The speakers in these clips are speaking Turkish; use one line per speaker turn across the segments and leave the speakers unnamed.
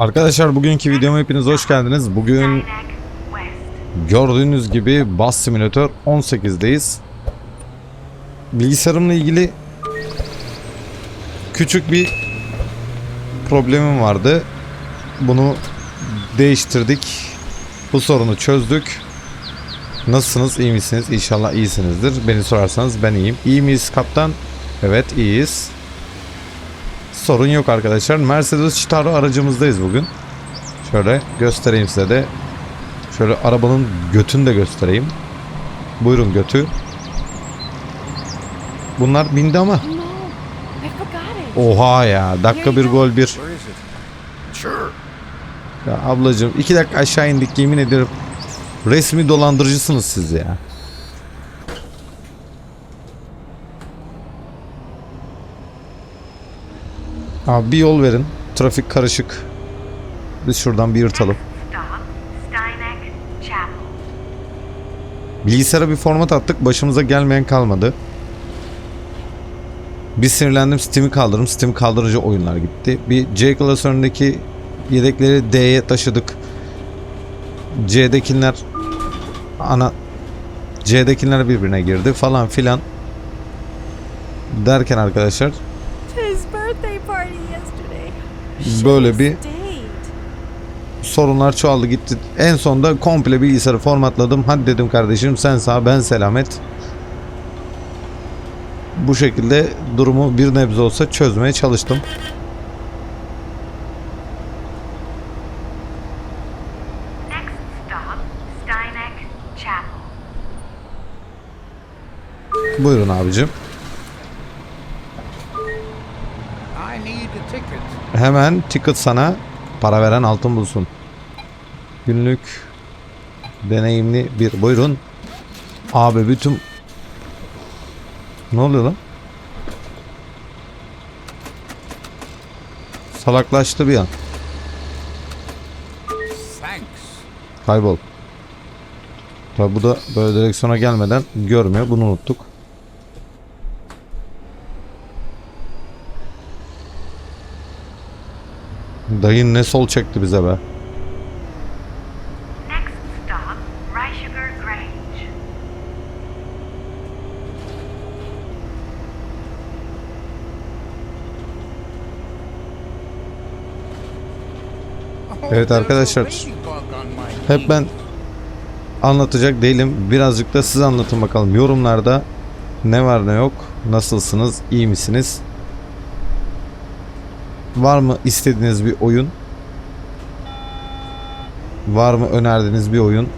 Arkadaşlar bugünkü videoma hepiniz hoş geldiniz. Bugün gördüğünüz gibi Bus Simulator 18'deyiz. Bilgisayarımla ilgili küçük bir problemim vardı. Bunu değiştirdik. Bu sorunu çözdük. Nasılsınız? iyi misiniz? İnşallah iyisinizdir. Beni sorarsanız ben iyiyim. İyi miyiz kaptan? Evet iyiyiz. Sorun yok arkadaşlar. Mercedes Citaro aracımızdayız bugün. Şöyle göstereyim size de. Şöyle arabanın götünü de göstereyim. Buyurun götü. Bunlar bindi ama. Oha ya. Dakika bir gol bir. Ya ablacığım iki dakika aşağı indik yemin ederim. Resmi dolandırıcısınız siz ya. Abi bir yol verin. Trafik karışık. Biz şuradan bir yırtalım. Bilgisayara bir format attık. Başımıza gelmeyen kalmadı. Bir sinirlendim Steam'i kaldırdım. Steam kaldırıcı oyunlar gitti. Bir C klasöründeki yedekleri D'ye taşıdık. C'dekiler ana C'dekiler birbirine girdi falan filan. Derken arkadaşlar
His birthday party yesterday.
Böyle bir- sorunlar çoğaldı gitti. En sonunda komple bilgisayarı formatladım. Hadi dedim kardeşim sen sağ ben selamet. Bu şekilde durumu bir nebze olsa çözmeye çalıştım. Buyurun abicim. Hemen ticket sana para veren altın bulsun. Günlük deneyimli bir buyurun. Abi bütün ne oluyor lan? Salaklaştı bir an.
Thanks.
Kaybol. Tabi bu da böyle direksiyona gelmeden görmüyor. Bunu unuttuk. Dayın ne sol çekti bize be. Evet arkadaşlar. Hep ben anlatacak değilim. Birazcık da siz anlatın bakalım. Yorumlarda ne var ne yok. Nasılsınız? iyi misiniz? Var mı istediğiniz bir oyun? Var mı önerdiğiniz bir oyun?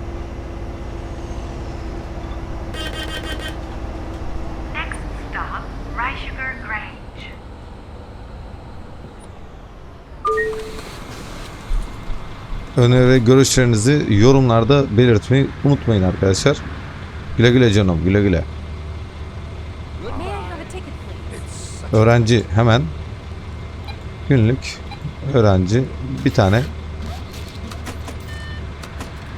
Öneri ve görüşlerinizi yorumlarda belirtmeyi unutmayın arkadaşlar. Güle güle canım, güle güle.
May I have a ticket, please?
It's such
Öğrenci hemen günlük öğrenci bir tane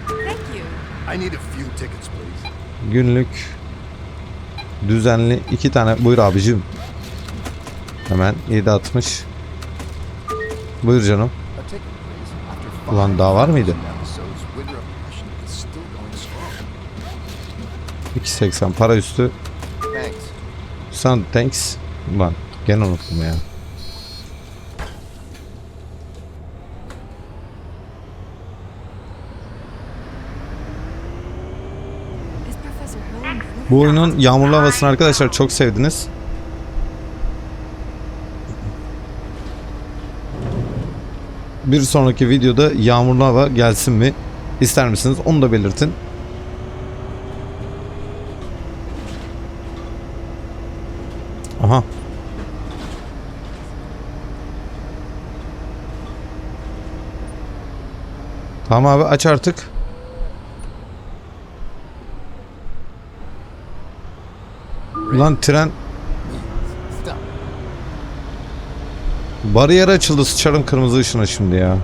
Thank you.
I need a few tickets, please.
günlük düzenli iki tane buyur abicim. Hemen 7.60 Buyur canım. Ulan daha var mıydı?
thousand episodes, Winter of Passion is still going strong.
2.80 para üstü.
Thanks.
Sen thanks. Ulan gene unuttum ya. Bu oyunun yağmurlu havasını arkadaşlar çok sevdiniz. Bir sonraki videoda yağmurlu hava gelsin mi? İster misiniz? Onu da belirtin. Aha. Tamam abi aç artık. Ulan tren bariyer açıldı sıçarım kırmızı ışına şimdi ya.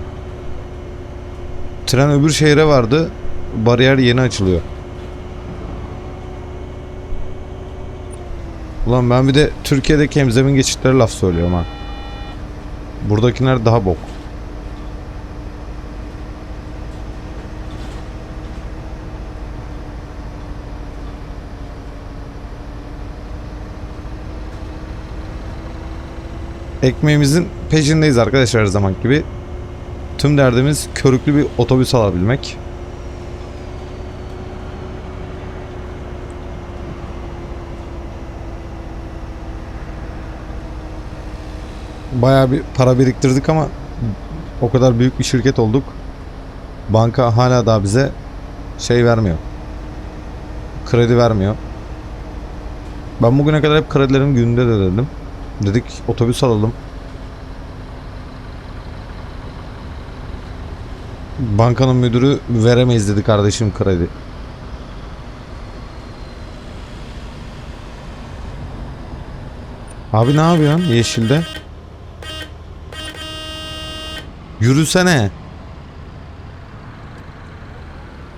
Tren öbür şehre vardı. Bariyer yeni açılıyor. Ulan ben bir de Türkiye'deki hemzemin geçitleri laf söylüyorum ha. Buradakiler daha bok. Ekmeğimizin peşindeyiz arkadaşlar her zaman gibi. Tüm derdimiz körüklü bir otobüs alabilmek. Bayağı bir para biriktirdik ama o kadar büyük bir şirket olduk. Banka hala daha bize şey vermiyor. Kredi vermiyor. Ben bugüne kadar hep kredilerimi gününde de dedim. Dedik otobüs alalım. Bankanın müdürü veremeyiz dedi kardeşim kredi. Abi ne yapıyorsun yeşilde? Yürüsene.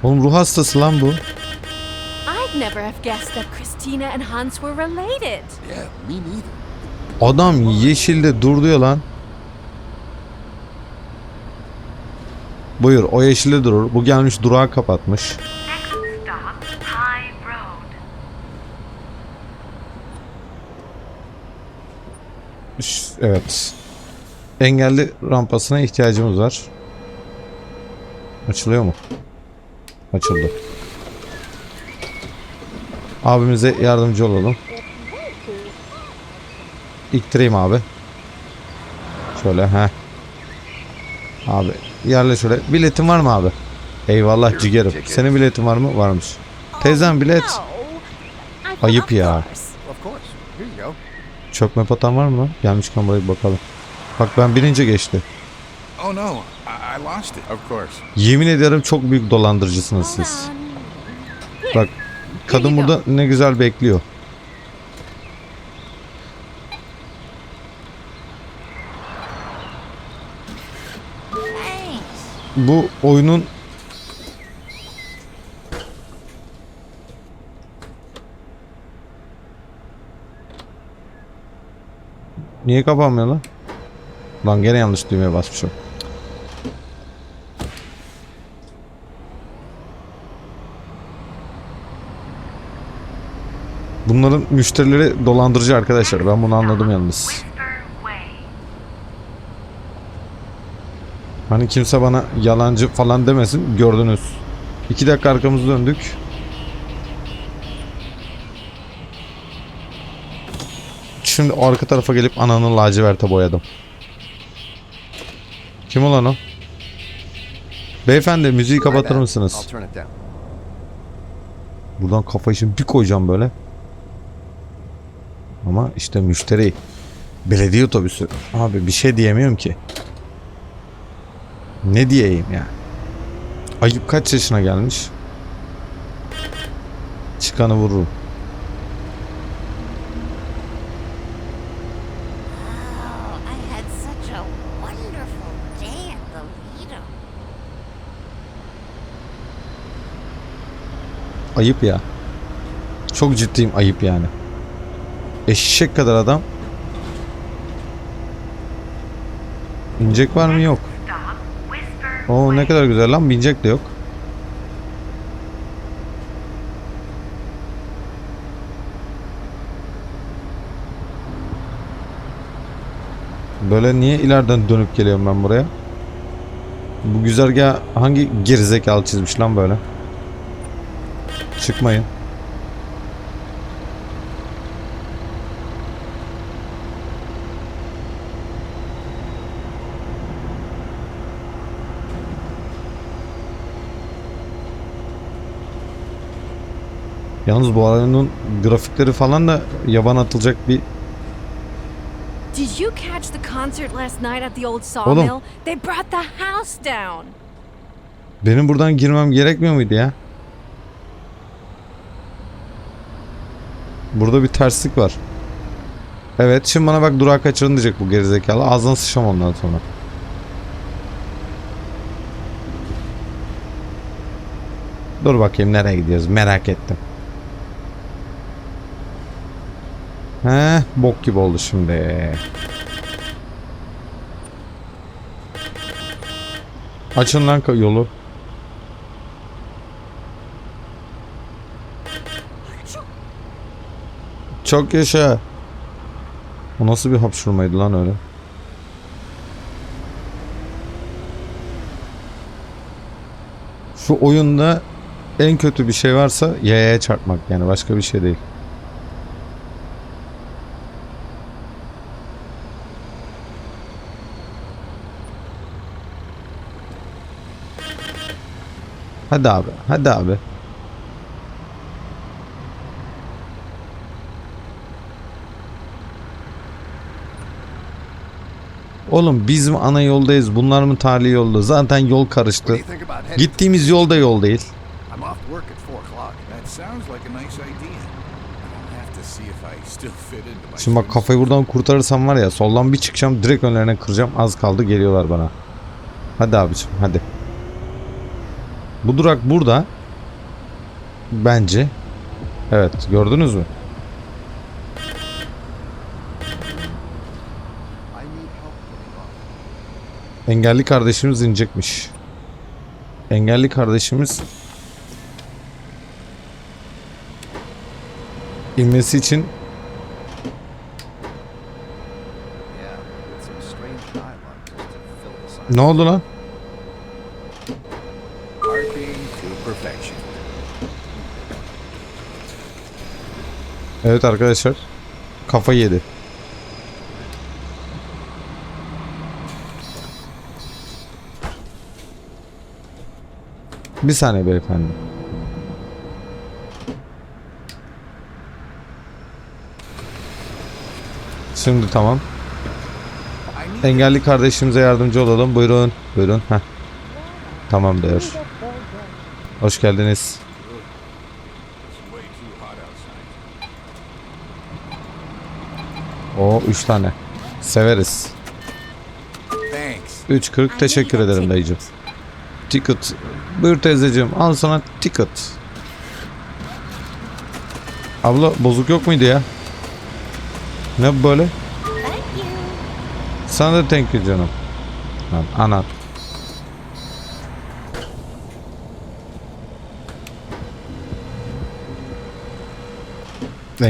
Oğlum ruh hastası lan bu.
I'd never have guessed that Christina and Hans were related.
Yeah, me neither.
Adam yeşilde dur diyor lan. Buyur o yeşilde durur. Bu gelmiş durağı kapatmış. Evet. Engelli rampasına ihtiyacımız var. Açılıyor mu? Açıldı. Abimize yardımcı olalım. İktireyim abi. Şöyle ha. Abi yerle şöyle. Biletin var mı abi? Eyvallah cigerim. Senin biletin var mı? Varmış. Teyzem bilet. Ayıp ya. Çökme patan var mı lan? Gelmişken buraya bakalım. Bak ben binince geçti.
Oh.
Yemin ederim çok büyük dolandırıcısınız siz. Bak kadın burada ne güzel bekliyor. Bu oyunun Niye kapanmıyor lan? Lan gene yanlış düğmeye basmışım. Bunların müşterileri dolandırıcı arkadaşlar. Ben bunu anladım yalnız. Hani kimse bana yalancı falan demesin. Gördünüz. İki dakika arkamızı döndük. Şimdi arka tarafa gelip ananı laciverte boyadım. Kim olan o? Beyefendi müziği kapatır mısınız? Buradan kafayı şimdi bir koyacağım böyle. Ama işte müşteri. Belediye otobüsü. Abi bir şey diyemiyorum ki. Ne diyeyim ya? Ayıp kaç yaşına gelmiş? Çıkanı vururum.
Oh.
Ayıp ya. Çok ciddiyim ayıp yani. Eşek kadar adam. İnecek var mı yok. Oo ne kadar güzel lan binecek de yok. Böyle niye ileriden dönüp geliyorum ben buraya? Bu güzergah hangi gerizekalı çizmiş lan böyle? Çıkmayın. Yalnız bu oyunun grafikleri falan da yaban atılacak bir
Did you catch the concert last night at the old sawmill? They brought the house down.
Benim buradan girmem gerekmiyor muydu ya? Burada bir terslik var. Evet şimdi bana bak durağı kaçırın diyecek bu gerizekalı. Ağzına sıçam ondan sonra. Dur bakayım nereye gidiyoruz merak ettim. He, bok gibi oldu şimdi. Açın lan yolu. Çok yaşa. O nasıl bir hapşurmaydı lan öyle? Şu oyunda en kötü bir şey varsa yayaya çarpmak yani başka bir şey değil. Hadi abi, hadi abi. Oğlum biz mi ana yoldayız, bunlar mı tali yolda? Zaten yol karıştı. Gittiğimiz yol da yol değil.
I'm off work at 4 o'clock.
That sounds like a nice idea. I'll have to see if I still fit into my
Şimdi bak kafayı buradan kurtarırsam var ya soldan bir çıkacağım direkt önlerine kıracağım. Az kaldı geliyorlar bana. Hadi abicim hadi. Bu durak burada. Bence. Evet gördünüz mü? Engelli kardeşimiz inecekmiş. Engelli kardeşimiz inmesi için ne oldu lan? Evet arkadaşlar. Kafa yedi. Bir saniye beyefendi. Şimdi tamam. Engelli kardeşimize yardımcı olalım. Buyurun. Buyurun. Heh. Tamamdır. Hoş geldiniz. O 3 tane. Severiz.
Thanks.
3.40 teşekkür ederim dayıcım. Ticket. Buyur teyzeciğim al sana ticket. Abla bozuk yok muydu ya? Ne böyle?
Thank you.
Sana da thank you canım. Lan ana.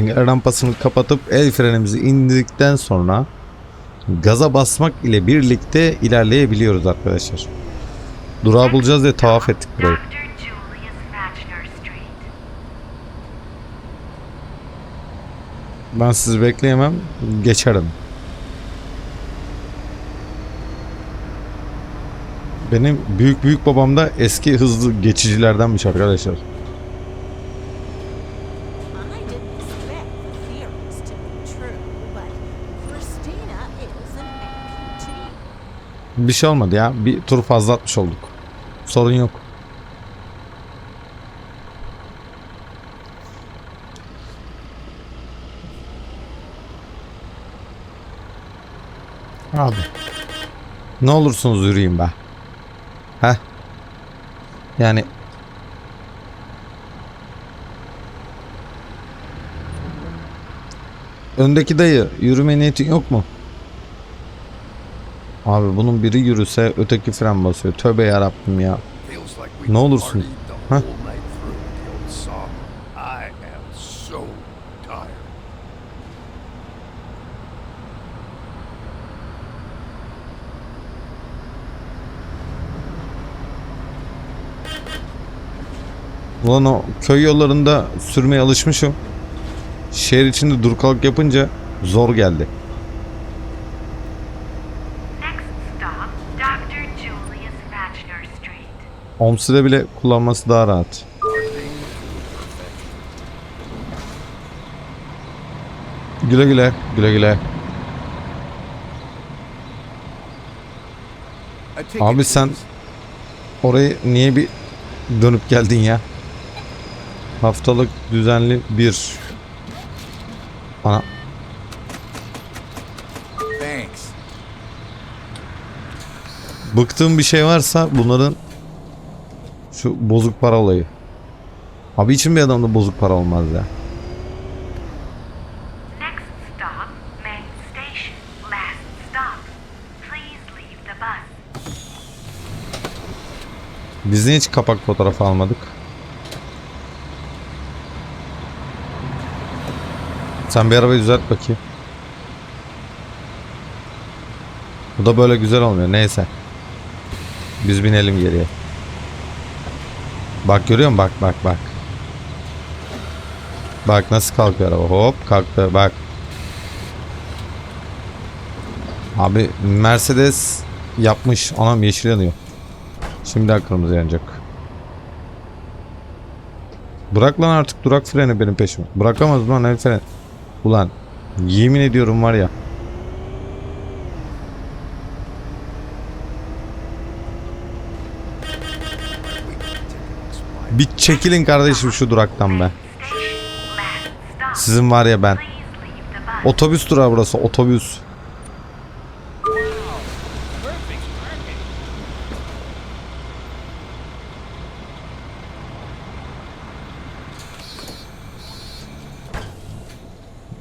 Rampasını kapatıp el frenimizi indirdikten sonra gaza basmak ile birlikte ilerleyebiliyoruz arkadaşlar. Durağı bulacağız diye tavaf ettik burayı. Ben sizi bekleyemem. Geçerim. Benim büyük büyük babam da eski hızlı geçicilerdenmiş arkadaşlar. Bir şey olmadı ya. Bir tur fazla atmış olduk. Sorun yok. Abi. Ne olursunuz yürüyün be. Heh. Yani Öndeki dayı yürüme niyetin yok mu? Abi bunun biri yürüse öteki fren basıyor. Tövbe yarabbim ya. Ne olursun.
tired.
Ulan o köy yollarında sürmeye alışmışım. Şehir içinde dur kalk yapınca zor geldi. Homestead'e bile kullanması daha rahat. Güle güle, güle güle. Abi sen orayı niye bir dönüp geldin ya? Haftalık düzenli bir. Ana bıktığım bir şey varsa bunların şu bozuk para olayı. Abi için bir adamda bozuk para olmaz ya. Biz niye hiç kapak fotoğrafı almadık? Sen bir arabayı düzelt bakayım. Bu da böyle güzel olmuyor. Neyse. Biz binelim geriye. Bak görüyor musun? Bak bak bak. Bak nasıl kalkıyor araba. Hop kalktı bak. Abi Mercedes yapmış. Anam yeşil yanıyor. Şimdi kırmızı yanacak. Bırak lan artık durak freni benim peşime. Bırakamaz lan el freni. Ulan yemin ediyorum var ya. Bir çekilin kardeşim şu duraktan be. Sizin var ya ben. Otobüs durağı burası otobüs.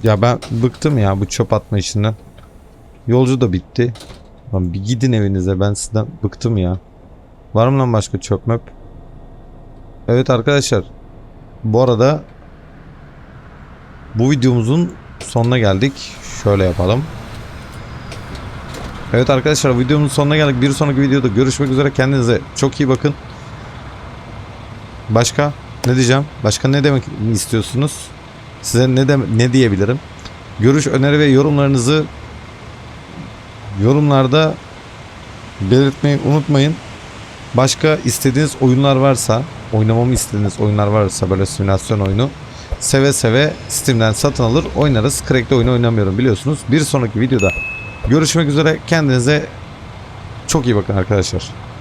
Ya ben bıktım ya bu çöp atma işinden. Yolcu da bitti. Lan bir gidin evinize ben sizden bıktım ya. Var mı lan başka çöp möp? Evet arkadaşlar. Bu arada bu videomuzun sonuna geldik. Şöyle yapalım. Evet arkadaşlar videomuzun sonuna geldik. Bir sonraki videoda görüşmek üzere. Kendinize çok iyi bakın. Başka ne diyeceğim? Başka ne demek istiyorsunuz? Size ne de ne diyebilirim? Görüş, öneri ve yorumlarınızı yorumlarda belirtmeyi unutmayın. Başka istediğiniz oyunlar varsa, oynamamı istediğiniz oyunlar varsa böyle simülasyon oyunu seve seve Steam'den satın alır oynarız. Crack'te oyunu oynamıyorum biliyorsunuz. Bir sonraki videoda görüşmek üzere. Kendinize çok iyi bakın arkadaşlar.